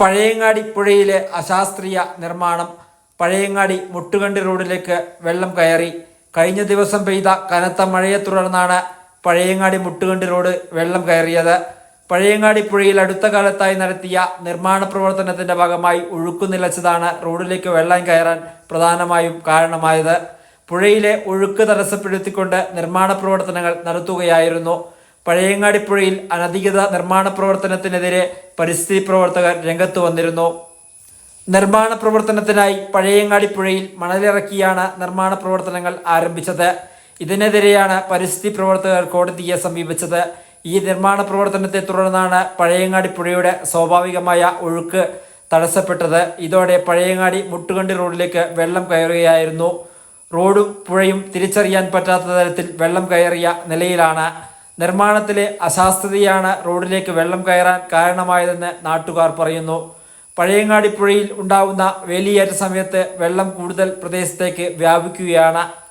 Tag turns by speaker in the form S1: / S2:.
S1: പഴയങ്ങാടി പുഴയിലെ അശാസ്ത്രീയ നിർമ്മാണം പഴയങ്ങാടി മുട്ടുകണ്ടി റോഡിലേക്ക് വെള്ളം കയറി. കഴിഞ്ഞ ദിവസം പെയ്ത കനത്ത മഴയെ തുടർന്നാണ് പഴയങ്ങാടി മുട്ടുകണ്ടി റോഡ് വെള്ളം കയറിയത്. പഴയങ്ങാടി പുഴയിൽ അടുത്ത കാലത്തായി നടത്തിയ നിർമ്മാണ പ്രവർത്തനത്തിന്റെ ഭാഗമായി ഒഴുക്കു നിലച്ചതാണ് റോഡിലേക്ക് വെള്ളം കയറാൻ പ്രധാനമായും കാരണമായത്. പുഴയിലെ ഒഴുക്ക് തടസ്സപ്പെടുത്തിക്കൊണ്ട് നിർമ്മാണ പ്രവർത്തനങ്ങൾ നടത്തുകയായിരുന്നു പഴയങ്ങാടി പുഴയിൽ അനധികൃത നിർമ്മാണ പ്രവർത്തനത്തിനെതിരെ പരിസ്ഥിതി പ്രവർത്തകർ രംഗത്ത് വന്നിരുന്നു. നിർമ്മാണ പ്രവർത്തനത്തിനായി പഴയങ്ങാടി പുഴയിൽ മണലിറക്കിയാണ് നിർമ്മാണ പ്രവർത്തനങ്ങൾ ആരംഭിച്ചത്. ഇതിനെതിരെയാണ് പരിസ്ഥിതി പ്രവർത്തകർ കോടതിയെ സമീപിച്ചത്. ഈ നിർമ്മാണ പ്രവർത്തനത്തെ തുടർന്നാണ് പഴയങ്ങാടി പുഴയുടെ സ്വാഭാവികമായ ഒഴുക്ക് തടസ്സപ്പെട്ടത്. ഇതോടെ പഴയങ്ങാടി മുട്ടുകണ്ടി റോഡിലേക്ക് വെള്ളം കയറുകയായിരുന്നു. റോഡും പുഴയും തിരിച്ചറിയാൻ പറ്റാത്ത തരത്തിൽ വെള്ളം കയറിയ നിലയിലാണ്. നിർമ്മാണത്തിലെ അശാസ്ത്രതയാണ് റോഡിലേക്ക് വെള്ളം കയറാൻ കാരണമായതെന്ന് നാട്ടുകാർ പറയുന്നു. പഴയങ്ങാടി പുഴയിൽ ഉണ്ടാവുന്ന വേലിയേറ്റ സമയത്ത് വെള്ളം കൂടുതൽ പ്രദേശത്തേക്ക് വ്യാപിക്കുകയാണ്.